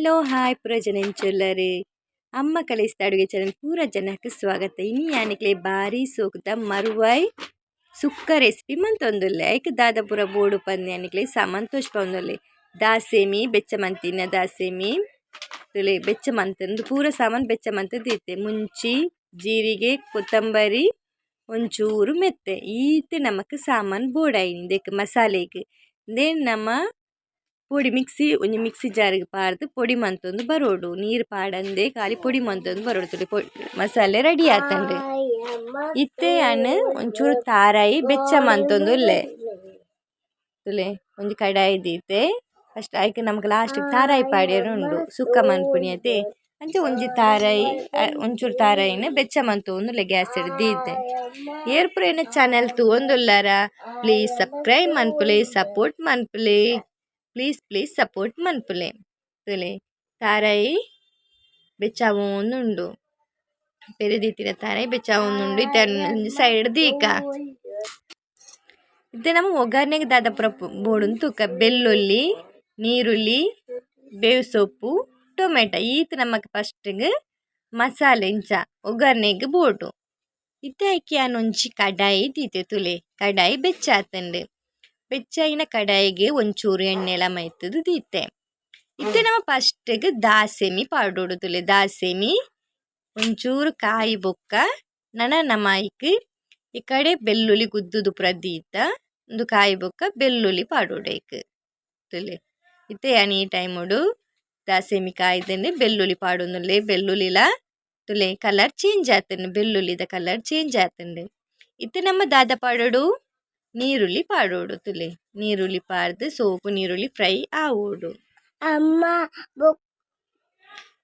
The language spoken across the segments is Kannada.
ಹಲೋ, ಹಾಯ್ ಪೂರ ಜನ ಎಂಚೊಲ್ಲರೆ ಅಮ್ಮ ಕಲಿಸಿದ ಅಡುಗೆ ಚಾನಲ್ ಪೂರ ಜನಕ್ಕೆ ಸ್ವಾಗತ. ಇನ್ನು ಯಾನಿಕ್ಲೆ ಭಾರಿ ಸೋಕ್ತ ಮರುವಾಯ್ ಸುಕ್ಕ ರೆಸಿಪಿ ಮಂತೊಂದುಲ್ಲೆ ಐಕ್ ದಾದ ಪೂರ ಬೋಡು ಪಂದ್ ಯಾನಿಕ್ಲೆ ಸಾಮಾನ್ ಪಂದೊಲ್ಲೆ ದಾಸೇಮಿ ಬೆಚ್ಚ ಮಂತಿನ ದಾಸೇಮಿ. ತುಲೆ ಬೆಚ್ಚ ಮಂತಂದು ಪೂರ ಸಾಮಾನ್ ಬೆಚ್ಚ ಮಂತದ್ದು ಇತ್ತೆ. ಮುಂಚಿ, ಜೀರಿಗೆ, ಕೊತ್ತಂಬರಿ, ಒಂಚೂರು ಮೆತ್ತೆ. ಈತೆ ನಮಕ್ ಸಾಮಾನ್ ಬೋಡಾಯಿನಿ ದೆಕ್ ಮಸಾಲೆಗೆ. ದೇನ್ ನಮ ಪೊಡಿ ಮಿಕ್ಸಿ ಒಂಜಿ ಮಿಕ್ಸಿ ಜಾರ್ಗ್ ಪಾರ್ದ್ ಪೊಡಿ ಮಂತೊಂದು ಬರೋಡು. ನೀರು ಪಾಡಂದೆ ಖಾಲಿ ಪೊಡಿ ಮಂತೊಂದು ಬರೋಡು. ತುಲೆ ಮಸಾಲೆ ರೆಡಿ ಆತಂಡ್ರೆ ಇತ್ತೆ ಅಣ್ಣ ಒಂಚೂರು ತಾರಾಯಿ ಬೆಚ್ಚ ಮಂತೊಂದು ಮಂತೊಂದುಲ್ಲೆ ತುಲೆ ಒಂಜಿ ಕಡಾಯಿ ದೀತೆ ಫಸ್ಟ್ ಆಯ್ಕೆ ನಮ್ಗೆ ಲಾಸ್ಟ್ ತಾರಾಯಿ ಪಾಡಿಯರು ಉಂಡು. ಸುಕ್ಕ ಮನ್ಪುಣಿಯತೆ ಅಂಚೆ ಒಂಜಿ ತಾರಾಯಿ ಒಂಚೂರು ತಾರಾಯಿನ ಬೆಚ್ಚ ಮಂತೊಂದುಲ್ಲೆ ಗ್ಯಾಸ್ ಡ್ ದೀತೆ ಏರ್ಪುರ ಏನ ಚಾನೆಲ್ ತೂವೊಂದುಲ್ಲಾರ? ಪ್ಲೀಸ್ ಸಬ್ಸ್ಕ್ರೈಬ್ ಮನ್ಪುಲಿ ಸಪೋರ್ಟ್ ಮನ್ಪುಲೆ ಪ್ಲೀಸ್ ಪ್ಲೀಸ್ ಸಪೋರ್ಟ್ ಮನ್ಪುಲೆ ತುಲೆ ತಾರಾಯಿ ಬೆಚ್ಚಾವೊಂದುಂಡು ಪೆರೆ ದೀತಿನ ತಾರಾಯಿ ಬೆಚ್ಚಾವೊಂದುಂಡು ಒಂಜಿ ಸೈಡ್ ದೀಕ ಇತ್ತೆ ನಮ್ಮ ಒಗ್ಗರಣೆಗೆ ದಾದ ಪೂರ ಬೋಡುಂದು ತೂಕ ಬೆಳ್ಳುಳ್ಳಿ ನೀರುಳ್ಳಿ ಬೇವು ಸೊಪ್ಪು ಟೊಮೆಟೊ ಈತ ನಮಗೆ ಫಸ್ಟ್ಗ್ ಮಸಾಲೆ ಇಂಚ ಒಗ್ಗರಣೆಗೆ ಬೋಡು ಇತ್ತೆ ಆಯ್ಕೆ ಒಂಜಿ ಕಡಾಯಿ ದೀತೆ ತುಲೆ ಕಡಾಯಿ ಬೆಚ್ಚಾತುಂಡು ಬೆಚ್ಚಾಯಿನ ಕಡಾಯಿಗೆ ಒಂಚೂರು ಎಣ್ಣೆಲ ಮೈತುದು ದೀತೆ ಇತ್ತೆ ನಮ ಫಸ್ಟ್ಗ್ ದಾಸೆಮಿ ಪಾಡೋಡು ತುಲೆ. ದಾಸೆಮಿ ಒಂಚೂರು ಕಾಯಿ ಬೊಕ್ಕ ನನ ನಮಾಯಿಕ್ ಈ ಕಡೆ ಬೆಳ್ಳುಳ್ಳಿ ಗುದ್ದುದು ಪೂರ ದೀತ ಉಂದು ಕಾಯಿ ಬೊಕ್ಕ ಬೆಳ್ಳುಳ್ಳಿ ಪಾಡೋಡು ಐಕ್ ತುಲೆ. ಇತ್ತೆ ಅನಿ ಟೈಮ್ ಟೈಮುಡು ದಾಸೆಮಿ ಕಾಯ್ದೆನೆ ಬೆಳ್ಳುಳ್ಳಿ ಪಾಡೊಂದುಲ್ಲೆ ಬೆಳ್ಳುಳ್ಳಿಲ ತುಲೆ ಕಲರ್ ಚೇಂಜ್ ಆತುಂಡು. ಬೆಳ್ಳುಳ್ಳಿದ ಕಲರ್ ಚೇಂಜ್ ಆತುಂಡು. ಇತ್ತೆ ನಮ ದಾದ ಪಾಡೋಡು ನೀರುಳ್ಳಿ ಪಾಡೋಡು ತುಲೆ ನೀರುಳ್ಳಿ ಪಾರ್ದ್ ಸೋಪು ನೀರುಳ್ಳಿ ಫ್ರೈ ಆವೋಡು. ಅಮ್ಮ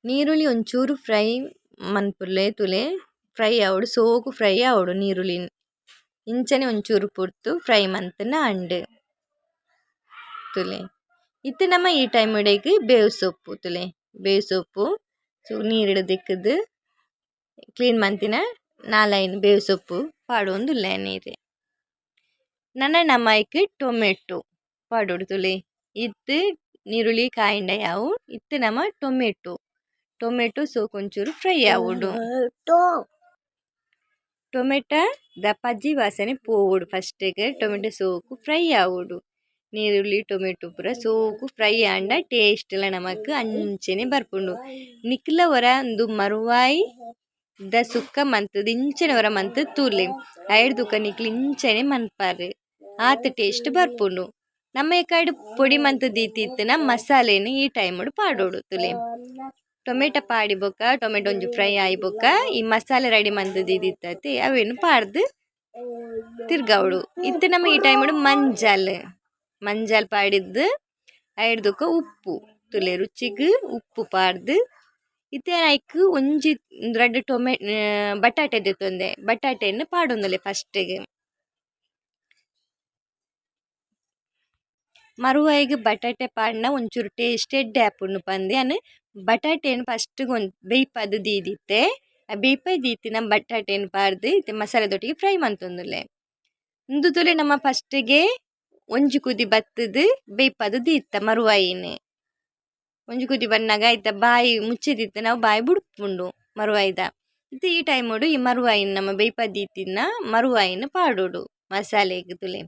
ನೀರುಳ್ಳಿ ಒಂಚೂರು ಫ್ರೈ ಮನ್ಪುಲ್ಲೆ ತುಲೆ ಫ್ರೈ ಆವಡು ಸೋಕು ಫ್ರೈ ಆವೊಡು ನೀರುಳ್ಳಿ. ಇಂಚನೆ ಒಂಚೂರು ಪುರ್ತು ಫ್ರೈ ಮಂತುನ ಅಂಡು ತುಲೆ. ಇತ್ತು ನಮ್ಮ ಈ ಟೈಮ್ ಡೆಗ್ ಬೇವು ಸೊಪ್ಪು ತುಲೆ. ಬೇವು ಸೊಪ್ಪು ನೀರುಡು ದಿಕ್ಕುದು ಕ್ಲೀನ್ ಮಂತಿನ ನಾಲೈನ್ ಬೇವು ಸೊಪ್ಪು ಪಾಡೊಂದುಲ್ಲೆ ನೀರೆ. ಟೊಮೆಟೊ. ಪಾಡೋಡು ತುಲೆ. ಇತ್ತ್ ನೀರುಳ್ಳಿ ಕಾಯಿಂಡ ಯಾವು? ಇತ್ತೆ ನಮ ಟೊಮೆಟೊ. ಟೊಮೆಟೊ ಸೋಕೊಂಚೂರು ಫ್ರೈ ಆವೊಡು ಟೊಮೆಟ. ದ ಪಜ್ಜಿ ವಾಸನೆ ಪೋವೊಡು ಫಸ್ಟ್ಗ್. ಟೊಮೆಟೊ ಸೋಕು ಫ್ರೈ ಆವೊಡು ನೀರುಳ್ಳಿ ಟೊಮೆಟೊ ಪೂರ ಸೋಕು ಫ್ರೈ ಆಂಡ ಟೇಸ್ಟ್ ಲ ನಮಕ್ ಅಂಚನೆ ಬರ್ಪುಂಡು. ನಿಕ್ಲ ಒರ ಉಂದು ಮರುವಾಯಿ ದ ಸುಕ್ಕ ಮಂತದ ಇಂಚನೆ ಒರ ಮಂತ ತೂಲೆ. ಐಡ್ ದುಕ್ಕ ನಿಕ್ಲಿ ಇಂಚನೆ ಮನ್ಪಾರ್. ಆತ್ ಟೇಸ್ಟ್ ಬರ್ಪುಂಡು. ನಮ ಕಡೆ ಪುಡಿ ಮಂತ್ ದೀತಿತ್ತಿನ ಮಸಾಲೆನ್ ಈ ಟೈಮ್ ಪಾಡೋಡು ತುಲೆ. ಟೊಮೆಟೊ ಪಾಡಿ ಟೊಮೆಟೊ ಒಂಜಿ ಫ್ರೈ ಆಯಿ ಈ ಮಸಾಲೆ ರೆಡಿ ಮಂತ್ ದೀದಿತ್ತತೆ ಅವೇನು ಪಾಡ್ದು ತಿರ್ಗಾವಡು. ಇತ್ತು ನಮ್ಮ ಈ ಟೈಮ್ ಮಂಜಾಲ್. ಮಂಜಾಲ್ ಪಾಡಿದ್ದು ಐಡ್ ದುಕ್ಕ ಉಪ್ಪು. ತುಲೆ ರುಚಿಗ್ ಉಪ್ಪು ಪಾಡ್ದು. ಇತ್ತೆ ಐಕ್ ಒಂಜಿ ರೆಡ್ ಟೊಮೆ, ಬಟಾಟೆ ದಿತ್ತೊಂದೆ ಬಟಾಟೆಯನ್ನು ಪಾಡೊಂದುಲ್ಲೆ ಫಸ್ಟ್ಗ್. ಮರುವಾಯಿಗ್ ಬಟಾಟೆ ಪಾಡ್ನ ಒಂಚೂರು ಟೇಸ್ಟ್ ಎಡ್ಡೆ ಆಪುಂಡು ಪಂದೆ ಯಾನ್ ಬಟಾಟೆನ್ ಫಸ್ಟ್ಗ್ ಒಂದು ಬೇಯ್ಪದು ದೀದಿತ್ತೆ. ಆ ದೀತಿ ದೀತಿನ ಬಟಾಟೆನ್ ಪಾಡ್ದ್ ಇತ್ತೆ ಮಸಾಲೆದೊಟ್ಟಿಗೆ ಫ್ರೈ ಮಂತೊಂದುಲ್ಲೆ. ಉಂದು ತೊಲೆ ನಮ ಫಸ್ಟಿಗೆ ಒಂಜಿ ಕುದಿ ಬತ್ತುದು ಬೇಯ್ಪದು ದೀತ್ತ ಮರುವಾಯಿನ್ ಒಂಜಿ ಕುದಿ ಬನ್ನಗ ಐತ ಬಾಯಿ ಮುಚ್ಚಿದಿತ್ತ ನಾವು ಬಾಯಿ ಬುಡ್ಪುಂಡು ಮರುವಾಯಿದ ಇತ್ತೆ ಈ ಟೈಮೋಡು ಈ ಮರುವಾಯಿನ ನಮ್ಮ ಬೇಯ್ಪದ್ ದೀತಿನ ಮರುವಾಯಿನ ಪಾಡೋಡು ಮಸಾಲೆಗ್ ತುಲೆ.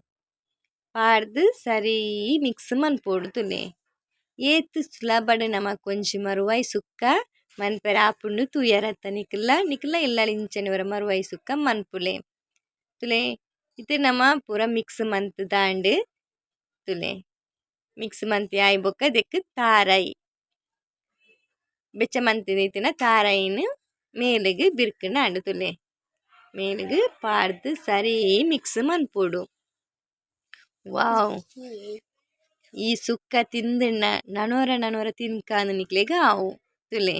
ಪಾಡ್ದ್ ಸರೀ ಮಿಕ್ಸ್ ಮನ್ಪೊಡು ತುಲೆ ಏತ್ ಸುಲಭಡ್ ನಮಕ್ ಒಂಜಿ ಮರುವಾಯಿ ಸುಕ್ಕ ಮನ್ಪರೆ ಆಪುಂಡು ತೂಯರತ್ತ ನಿಕುಲ್ಲ ನಿಕುಲ್ಲ ಇಲ್ಲಲ್ ಇಂಚನೆ ಒರ ಮರುವಾಯಿ ಸುಕ್ಕ ಮನ್ಪುಲೆ ತುಲೆ ಇತ್ತೆ ನಮ ಪೂರ ಮಿಕ್ಸ್ ಮಂತ್ ದಾಂಡ್ ತುಲೆ ಮಿಕ್ಸ್ ಮಂತಿ ಆಯಿ ಬೊಕ ದೆಕ್ ತಾರಾಯಿ ಬೆಚ್ಚ ಮಂತಿನ ಇತ್ತಿನ ತಾರಾಯಿನ್ ಮೇಲೆಗ್ ಬಿರ್ಕುಂಡು ಆಂಡ್ ತುಲೆ ಮೇಲೆಗ್ ಪಾರ್ದ್ ಸರೀ ಮಿಕ್ಸ್ ಮನ್ಪೊಡು ವಾವ್. ಈ ಸುಕ್ಕ ತಿಂದಿಣ್ಣ ನನೊರ ನನೊರ ತಿನ್ಕಾಂದ್ ನಿಕ್ಲೆಗ್ ಆವು ತುಲೆ.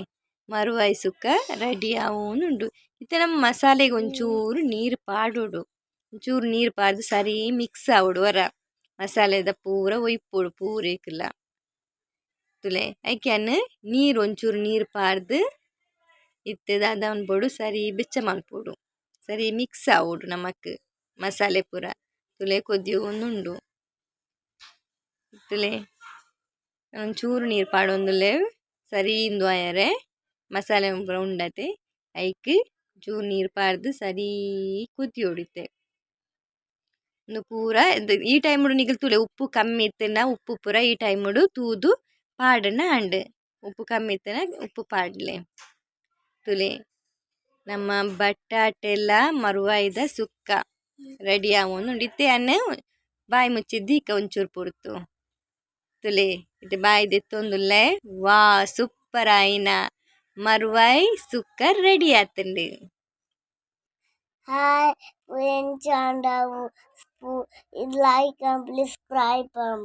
ಮರುವಾಯಿ ಸುಕ್ಕ ರೆಡಿ ಆವೊಂದುಂಡು ಇತ್ತೆ ನಮ್ಮ ಮಸಾಲೆಗ್ ಒಂಚೂರು ನೀರ್ ಪಾಡೋಡು. ಒಂಚೂರು ನೀರ್ ಪಾಡ್ದು ಸರಿ ಮಿಕ್ಸ್ ಆವಡು ವರ. ಮಸಾಲೆದ ಪೂರ ಒಯ್ಪೊಡು ಪೂರೆಕ್ಲ ತುಲೆ ಐಕ್ಯಾನ್ ನೀರ್ ಒಂಚೂರು ನೀರ್ ಪಾರ್ದ್ ಇತ್ತೆ ದಾದ ಉಂಡ್ಪೊಡು ಸರಿ ಬೆಚ್ಚ ಮಲ್ಪೊಡು ಸರಿ ಮಿಕ್ಸ್ ಆವೊಡು ನಮಕ್ ಮಸಾಲೆ ಪೂರ. ತುಲೆ ಕೊದ್ದಿಯೋಂದುಂಡು ತುಲೆ ಒಂಚೂರು ನೀರ್ ಪಾಡೊಂದುಲ್ಲೆ ಸರಿ ಇಂದು ಆಯರೆ ಮಸಾಲೆ ಪೂರ ಉಂಡತೆ ಐಕ್ ಚೂರು ನೀರು ಪಾಡ್ದು ಸರಿ ಕುದಿ ಹೊಡಿತೆ ಉಂದು ಪೂರ ಈ ಟೈಮುಡು ನಿಗಲ್ ತುಲೆ ಉಪ್ಪು ಕಮ್ಮಿ ಇತ್ತೆನ ಉಪ್ಪು ಪೂರ ಈ ಟೈಮುಡು ತೂದು ಪಾಡನ ಅಂಡ್ ಉಪ್ಪು ಕಮ್ಮಿ ಇತ್ತೆನ ಉಪ್ಪು ಪಾಡ್ಲೆ ತುಲೆ ನಮ್ಮ ಬಟಾಟೆಲ್ಲ ಮರುವಾಯ್ದ ಸುಕ್ಕ ರೆಡಿ ಆವೊಂದುಂಡು ಇತ್ತೆ ಅನ್ನ ಬಾಯಿ ಮುಚ್ಚಿದ್ದಿ ಇಕ್ಕ ಒಂಚೂರು ಪುರ್ತು ತುಲೆ ಇತ್ತೆ ಬಾಯಿ ದೆತ್ತೊಂದುಲ್ಲೆ ವಾ ಸೂಪರ್ ಆಯಿನ ಮರುವಾಯ್ ಸುಕ್ಕ ರೆಡಿ ಆತುಂಡು Hi, friends, and uh, like and subscribe. Um,